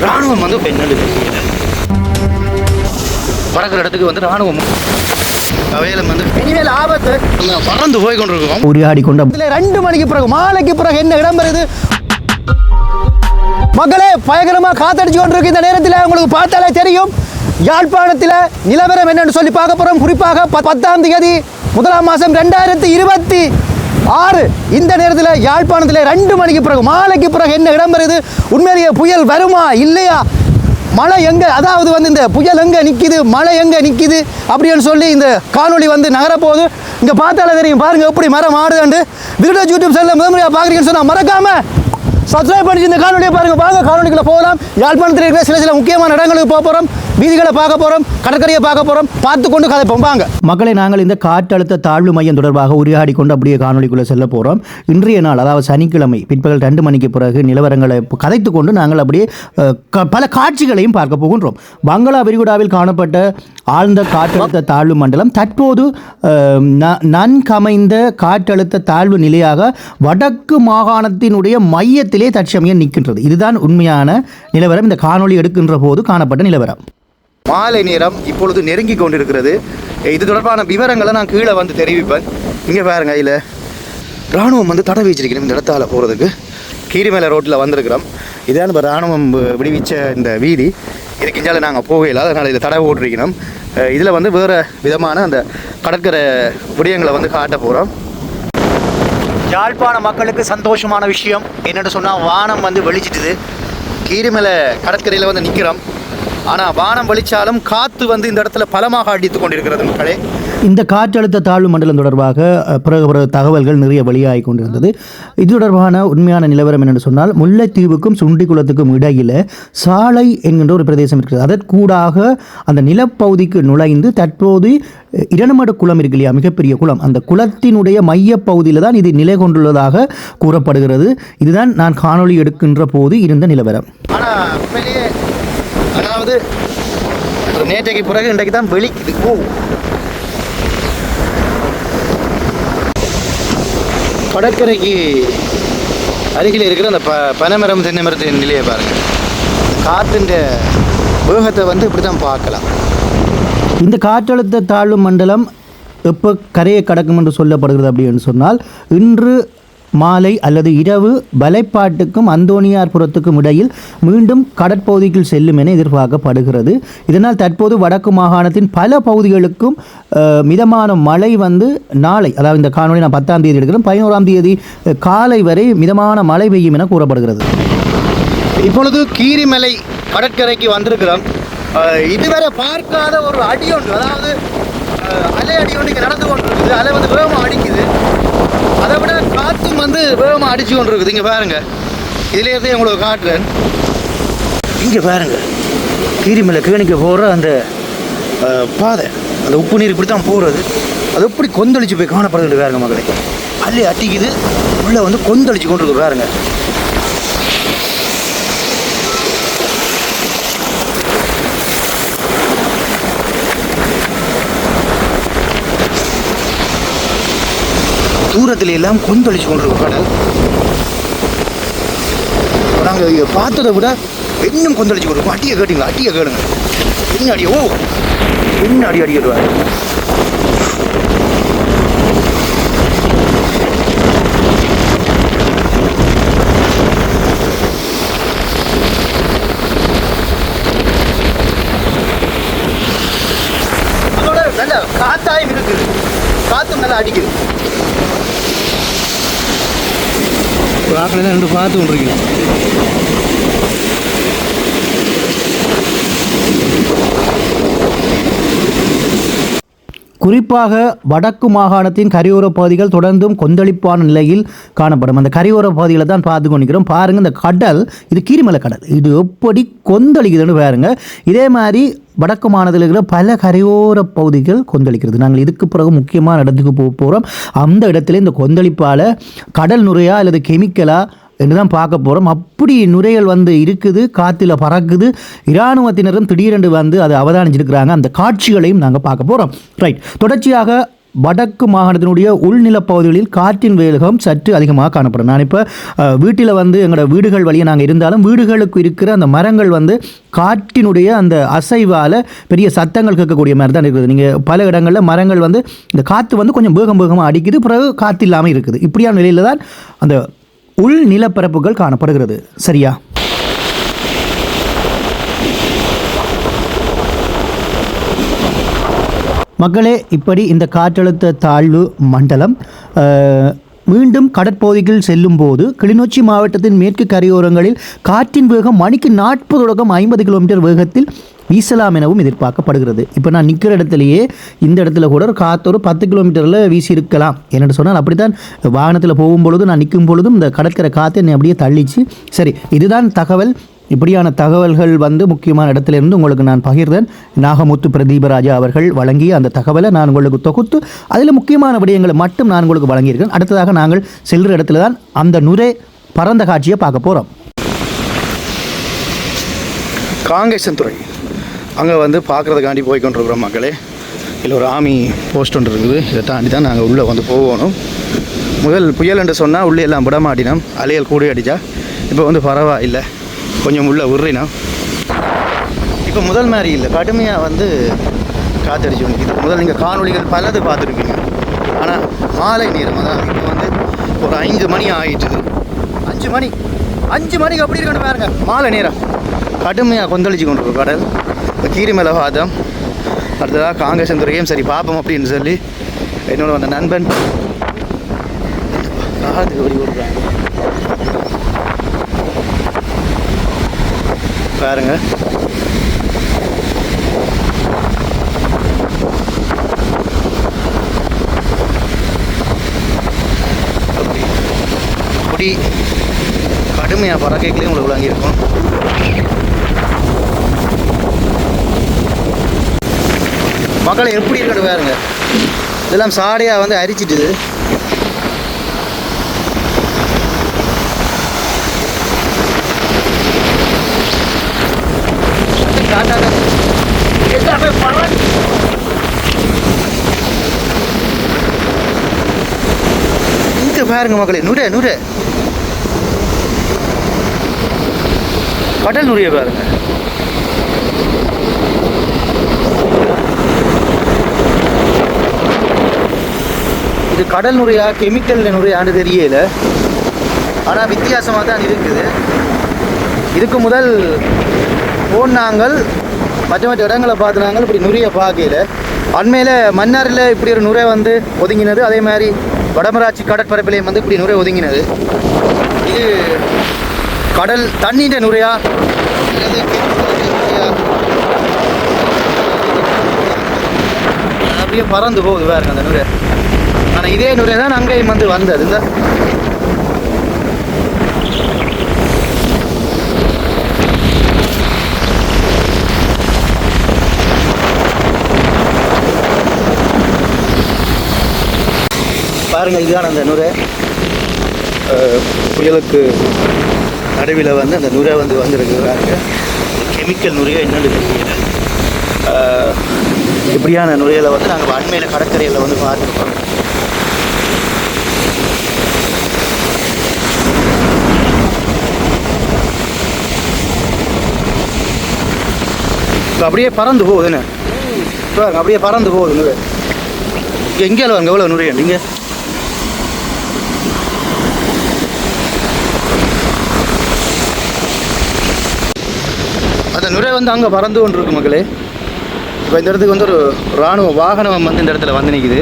ராணுவம் வந்து இப்போ என்னன்னு பறக்கிற இடத்துக்கு வந்து ராணுவம். அவையில வந்து இனிமேல் ஆபத்து நம்ம பறந்து போய் கொண்டிருக்கோம். உரையாடி கொண்ட ரெண்டு மணிக்கு பிறகு மாலைக்கு பிறகு என்ன இடம் வருது மக்களே பயங்கரமா காத்தடிச்சு கொண்டிருக்கு. இந்த நேரத்தில் உங்களுக்கு பார்த்தாலே தெரியும் யாழ்ப்பாணத்தில் நிலவரம் என்னன்னு சொல்லி பார்க்க போறோம். குறிப்பாக ப- பத்தாம் தேதி முதலாம் மாதம் ரெண்டாயிரத்தி இருபத்தி ஆறு. இந்த நேரத்தில் யாழ்ப்பாணத்தில் ரெண்டு மணிக்கு பிறகு மாலைக்கு பிறகு என்ன இடம் வருது உண்மையிலேயே புயல் வருமா இல்லையா? மழை எங்கே? அதாவது வந்து இந்த புயல் எங்கே நிற்கிது மழை எங்கே நிற்கிது அப்படின்னு சொல்லி இந்த காணொலி வந்து நகரப்போகுது. இங்கே பார்த்தாலே தெரியும். பாருங்கள் எப்படி மரம் ஆடுதாண்டு விருட யூடியூப் செல்ல முதன்முறையாக பார்க்குறீங்கன்னு சொன்னால் மறக்காமல் சப்ஸ்கிரைப் பண்ணி இந்த காணொலியை பாருங்கள் வாங்க காணொலிக்குள்ள போகலாம். யாழ்ப்பாணத்தில் இருக்கிற சில சில முக்கியமான இடங்களுக்கு போக போகிறோம் வீதிகளை பார்க்க போகிறோம் கடற்கரையை பார்க்க போகிறோம் பார்த்து கொண்டு கதைப்போம். வாங்க. மக்களை நாங்கள் இந்த காற்றழுத்த தாழ்வு மையம் தொடர்பாக உரையாடி கொண்டு அப்படியே காணொலிக்குள்ளே செல்ல போகிறோம் இன்றைய நாள் அதாவது சனிக்கிழமை பிற்பகல் ரெண்டு மணிக்கு பிறகு நிலவரங்களை கதைத்து கொண்டு நாங்கள் அப்படியே க- பல காட்சிகளையும் பார்க்க போகின்றோம். வங்களா விரிகுடாவில் காணப்பட்ட ஆழ்ந்த காற்றழுத்த தாழ்வு மண்டலம் தற்போது ந- நன்கமைந்த காற்றழுத்த தாழ்வு நிலையாக வடக்கு மாகாணத்தினுடைய மையத்திலே தற்சமயம் நிற்கின்றது. இதுதான் உண்மையான நிலவரம். இந்த காணொளி எடுக்கின்ற போது காணப்பட்ட நிலவரம். மாலை நேரம் இப்பொழுது நெருங்கி கொண்டிருக்கிறது. இது தொடர்பான விவரங்களை நான் கீழே வந்து தெரிவிப்பேன். இங்கே பாருங்க இதில் ராணுவம் வந்து தடை வச்சிருக்கணும் இந்த இடத்தால போகிறதுக்கு கீரிமலை ரோட்டில் வந்திருக்கிறோம். இதான் இப்போ ராணுவம் விடுவிச்ச இந்த வீதி இதுக்கு இஞ்சால நாங்கள் போகல அதனால் இதில் தடை ஓட்டிருக்கணும் இதில் வந்து வேறு விதமான அந்த கடற்கரை விடயங்களை வந்து காட்ட போகிறோம் யாழ்ப்பாண மக்களுக்கு சந்தோஷமான விஷயம் என்னென்னு சொன்னால் வானம் வந்து வெளிச்சிட்டுது. கீரிமலை கடற்கரையில் வந்து நிற்கிறோம் ஆனால் வானம் வெளிச்சாலும் காற்று வந்து இந்த இடத்துல பலமாக அடித்து கொண்டிருக்கிறது மக்களே. இந்த காற்றழுத்த தாழ்வு மண்டலம் தொடர்பாக பிறகு பிறகு தகவல்கள் நிறைய வெளியாகி கொண்டிருந்தது. இது தொடர்பான உண்மையான நிலவரம் என்னென்னு சொன்னால் முல்லைத்தீவுக்கும் சுண்டிக்குளத்துக்கும் இடையில் சாலை என்கின்ற ஒரு பிரதேசம் இருக்கிறது அதற்கூடாக அந்த நிலப்பகுதிக்கு நுழைந்து தற்போது அஹ், குளம் இருக்கு இல்லையா மிகப்பெரிய குளம். அந்த குளத்தினுடைய மையப்பகுதியில் தான் இது நிலை கொண்டுள்ளதாக கூறப்படுகிறது. இதுதான் நான் காணொளி எடுக்கின்ற போது இருந்த நிலவரம். அதாவது நேற்றைக்கு பிறகு இன்றைக்கு தான் வெளிக்குது கடற்கரைக்கு அருகில் இருக்கிற அந்த ப பனைமரம் தென்னை மரத்தின் நிலையை பாருங்கள். காற்றின் வேகத்தை வந்து இப்படி தான் பார்க்கலாம். இந்த காற்றழுத்த தாழ்வு மண்டலம் எப்போ கரையை கடக்கும் என்று சொல்லப்படுகிறது அப்படின்னு சொன்னால் இன்று மாலை அல்லது இரவு வலைப்பாட்டுக்கும் அந்தோனியார்புரத்துக்கும் இடையில் மீண்டும் கடற்பகுதிக்குள் செல்லும் என எதிர்பார்க்கப்படுகிறது. இதனால் தற்போது வடக்கு மாகாணத்தின் பல பகுதிகளுக்கும் மிதமான மழை வந்து நாளை அதாவது இந்த காணொலி நான் பத்தாம் தேதி எடுக்கிறேன் பதினோராம் தேதி காலை வரை மிதமான மழை பெய்யும் என கூறப்படுகிறது. இப்பொழுது கீரிமலை கடற்கரைக்கு வந்திருக்கிறோம். இதுவரை பார்க்காத ஒரு அடி ஒன்று அதாவது அலை அடி ஒன்று இங்கே நடந்து கொண்டிருக்குது. அலை வந்து வேகமாக அடிக்குது. அதை விட காற்றும் வந்து வேகமாக அடிச்சு கொண்டு இருக்குது இங்கே பாருங்க. இதுலேருந்தே உங்களுக்கு காட்டுறேன். இங்கே பாருங்க. கீரிமலை கேணிக்க போகிற அந்த பாதை. அந்த உப்பு நீர் இப்படி தான் போகிறது அது எப்படி கொந்தளிச்சு போய் காணப்படுது பாருங்க மக்களை. அள்ளி அட்டிக்குது. உள்ளே வந்து கொந்தளிச்சு கொண்டு இருக்கு பாருங்க. தூரத்தில் எல்லாம் கொந்தளிச்சு கொண்டிருக்கும் கடல் நாங்கள் இங்கே பார்த்ததை விட இன்னும் கொந்தளிச்சு கொண்டிருக்கும் அட்டியை கேட்டீங்களா? அட்டியை கேளுங்க. என்ன அடி? ஓ என்ன அடி அடி கேடுவார் அதோட காத்தாயும் இருக்குது காத்தும் நல்லா அடிக்குது. ஒரு தான் ரெண்டு பார்த்து கொண்டிருக்கீங்க குறிப்பாக வடக்கு மாகாணத்தின் கரையோர பகுதிகள் தொடர்ந்தும் கொந்தளிப்பான நிலையில் காணப்படும். அந்த கரையோர பகுதிகளை தான் பார்த்து கொண்டிருக்கிறோம். பாருங்கள் இந்த கடல் இது கீரிமலை கடல். இது எப்படி கொந்தளிக்குதுன்னு பாருங்கள் இதே மாதிரி வடக்கு மாநிலத்தில் இருக்கிற பல கரையோர பகுதிகள் கொந்தளிக்கிறது. நாங்கள் இதுக்கு பிறகு முக்கியமான இடத்துக்கு போக போகிறோம் அந்த இடத்துல இந்த கொந்தளிப்பால் கடல் நுரையா அல்லது கெமிக்கலா என்று தான் பார்க்க போகிறோம் அப்படி நுரைகள் வந்து இருக்குது காற்றுல பறக்குது. இராணுவத்தினரும் திடீரென்று வந்து அதை அவதானிச்சிருக்கிறாங்க. அந்த காட்சிகளையும் நாங்கள் பார்க்க போகிறோம் ரைட் தொடர்ச்சியாக வடக்கு மாகாணத்தினுடைய உள்நிலப்பகுதிகளில் காற்றின் வேகம் சற்று அதிகமாக காணப்படும். நான் இப்போ வீட்டில் வந்து எங்களோட வீடுகள் வழியாக நாங்கள் இருந்தாலும் வீடுகளுக்கு இருக்கிற அந்த மரங்கள் வந்து காற்றினுடைய அந்த அசைவால் பெரிய சத்தங்கள் கேட்கக்கூடிய மாதிரி தான் இருக்குது. நீங்கள் பல இடங்களில் மரங்கள் வந்து இந்த காற்று வந்து கொஞ்சம் வேகம் வேகமாக அடிக்குது பிறகு காற்று இல்லாமல் இருக்குது. இப்படியான நிலையில் தான் அந்த உள் நிலப்பரப்புகள் காணப்படுகிறது. சரியா? மக்களே இப்படி இந்த காற்றழுத்த தாழ்வு மண்டலம் மீண்டும் கடற்பகுதிகள் செல்லும் போது கிளிநொச்சி மாவட்டத்தின் மேற்கு கரையோரங்களில் காற்றின் வேகம் மணிக்கு நாற்பது தொடக்கம் ஐம்பது கிலோமீட்டர் வேகத்தில் வீசலாம் எனவும் எதிர்பார்க்கப்படுகிறது. இப்போ நான் நிற்கிற இடத்துலையே இந்த இடத்துல கூட ஒரு காற்று ஒரு பத்து கிலோமீட்டரில் வீசி இருக்கலாம் என்னென்னு சொன்னால் அப்படித்தான் வாகனத்தில் போகும் பொழுதும் நான் நிற்கும் பொழுதும் இந்த கடற்கரை காற்று என்னை அப்படியே தள்ளிச்சு. சரி இதுதான் தகவல். இப்படியான தகவல்கள் வந்து முக்கியமான இடத்திலிருந்து உங்களுக்கு நான் பகிர்ந்தேன். நாகமுத்து பிரதீபராஜா அவர்கள் வழங்கிய அந்த தகவலை நான் உங்களுக்கு தொகுத்து அதில் முக்கியமான விடயங்களை மட்டும் நான் உங்களுக்கு வழங்கியிருக்கேன். அடுத்ததாக நாங்கள் செல்கிற இடத்துல தான் அந்த நுரை பரந்த காட்சியை பார்க்க போகிறோம் காங்கேசன் துறை. அங்கே வந்து பார்க்குறதுக்காண்டி போய் கொண்டிருக்கிறோம் மக்களே. இதில் ஒரு ஆமி போஸ்ட் ஒன்று இருக்குது. இதை தாண்டி தான் நாங்கள் உள்ளே வந்து போகணும். முதல் புயல் என்று சொன்னால் உள்ளே எல்லாம் விடமாட்டினோம். அலையல் கூடி அடித்தா இப்போ வந்து பரவாயில்லை. கொஞ்சம் உள்ளே உருறினோம் இப்போ முதல் மாதிரி இல்லை. கடுமையாக வந்து காத்தடிச்சு நிற்கிது முதல் நீங்கள் காணொளிகள் பலது பார்த்துருப்பீங்க. ஆனால் மாலை நேரம் அதான் இப்போ வந்து ஒரு ஐந்து மணி ஆகிட்டுது அஞ்சு மணி. அஞ்சு மணிக்கு அப்படி இருக்கணும் பாருங்க. மாலை நேரம். கடுமையாக கொந்தளிச்சு கொண்டு இருக்கும் கடல் இப்போ கீரிமலை வாதம் அடுத்ததாக காங்கிரஸ் துறையும் சரி பார்ப்போம் அப்படின்னு சொல்லி என்னோட வந்த நண்பன். காது ஓடி ஓடுறாங்க பாருங்க. அப்படி கடுமையாக பறக்கைகளையும் உங்களுக்கு விளங்கியிருக்கும். மக்களை எப்படி இருக்கிறது பாருங்க. இதெல்லாம் சாடையாக வந்து அரிச்சிட்டுது காட்டாங்க எல்லாமே பறந்து பாருங்க மக்களே நூறு நூறு கடல் நுரைய பாருங்க. இது கடல் நுரையா கெமிக்கல் நுரையான்னு தெரியல. ஆனால் வித்தியாசமாக தான் இருக்குது. இதுக்கு முதல் போனாங்கள் மற்ற மற்ற இடங்களை பார்த்துனாங்க இப்படி நுரையை பார்க்கல. அண்மையில் மன்னாரில் இப்படி ஒரு நுரை வந்து ஒதுங்கினது அதே மாதிரி வடமராட்சி கடற்பரப்பிலையும் வந்து இப்படி நுரை ஒதுங்கினது. இது கடல் தண்ணீர் நுரையா? அல்லது அப்படியே பறந்து போகுது பாருங்க அந்த நுரை. ஆனால் இதே நுரை தான் அங்கேயும் வந்து வந்தது. இந்த பாருங்க இதுதான் அந்த நுரை. புயலுக்கு நடுவில் வந்து அந்த நுரை வந்து வந்துருக்குறாங்க. கெமிக்கல் நுரையோ என்னன்னு தெரியல. இப்படியான நுரையில வந்து நாங்கள் அண்மையில் கடற்கரையில் வந்து பார்த்துருக்கோம். இப்போ அப்படியே பறந்து போகுதுன்னு அப்படியே பறந்து போகுது நுரை. எங்கே வாங்க எவ்வளோ நுரையா நீங்கள் அந்த நுரை வந்து அங்கே பறந்து கொண்டு இருக்கு மக்களே. இப்போ இந்த இடத்துக்கு வந்து ஒரு இராணுவ வாகனம் வந்து இந்த இடத்துல வந்து நிற்குது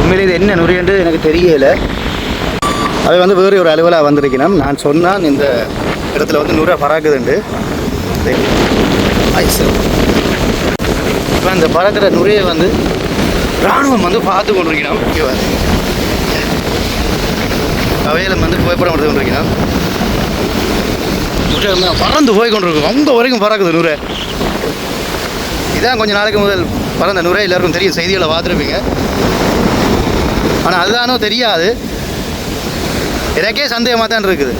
உண்மையிலே இது என்ன நுரையன்று எனக்கு தெரியல. அது வந்து வேறு ஒரு அலுவலாக வந்திருக்கணும். நான் சொன்னால் இந்த இடத்துல வந்து நுரை பறக்குதுண்டு. இப்போ அந்த பறக்கிற நுரையை வந்து இராணுவம் வந்து பார்த்து கொண்டிருக்கணும். இங்கே வந்து. வந்து புகைப்படம் எடுத்து கொண்டிருக்கணும். பறந்து போய் கொண்டிருக்கும் ரொம்ப வரைக்கும் பறக்குது நுரை. இதான் கொஞ்ச நாளைக்கு முதல் பறந்த நுரை. எல்லாருக்கும் தெரியும் செய்திகளை பார்த்துருப்பீங்க. ஆனால் அதுதானோ தெரியாது. எனக்கே சந்தேகமாக தான் இருக்குது.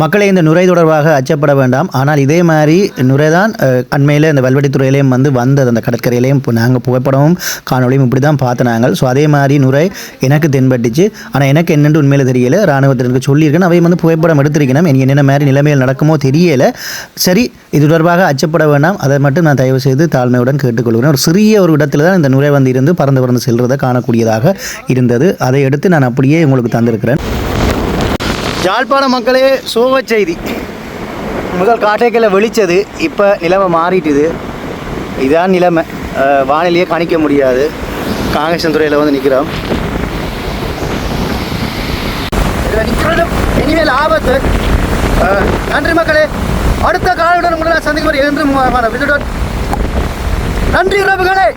மக்களை இந்த நுரை தொடர்பாக அச்சப்பட வேண்டாம். ஆனால் இதே மாதிரி நுரை தான் அண்மையில் இந்த வல்வெட்டித்துறையிலையும் வந்து வந்தது. அந்த கடற்கரையிலையும் இப்போ நாங்கள் புகைப்படமும் காணொலியும் இப்படி தான் பார்த்து நாங்கள். ஸோ அதே மாதிரி நுரை எனக்கு தென்பட்டுச்சு. ஆனால் எனக்கு என்னென்று உண்மையில் தெரியல. இராணுவத்தினருக்கு சொல்லியிருக்கேன். அவை வந்து புகைப்படம் எடுத்திருக்கணும் இனி என்னென்ன மாதிரி நிலைமையில் நடக்குமோ தெரியல. சரி இது தொடர்பாக அச்சப்பட வேண்டாம். அதை மட்டும் நான் தயவு செய்து தாழ்மையுடன் கேட்டுக்கொள்கிறேன். ஒரு சிறிய ஒரு இடத்துல தான் இந்த நுரை வந்து இருந்து பறந்து பறந்து செல்றதை காணக்கூடியதாக இருந்தது. அதை எடுத்து நான் அப்படியே உங்களுக்கு தந்திருக்கிறேன். யாழ்ப்பாண மக்களே சோக செய்தி. முதல் காட்டைக்கலை வெளிச்சது. இப்போ நிலைமை மாறிட்டுது. இதான் நிலைமை. வானிலையே கணிக்க முடியாது. காங்கேசன் துறையில் வந்து நிற்கிறோம் நிற்கிறதும் இனிமேல் ஆபத்து. நன்றி மக்களே. அடுத்த காலையுடன் உங்களை நான் சந்திக்கும் வரை நன்றி உறவுகளே.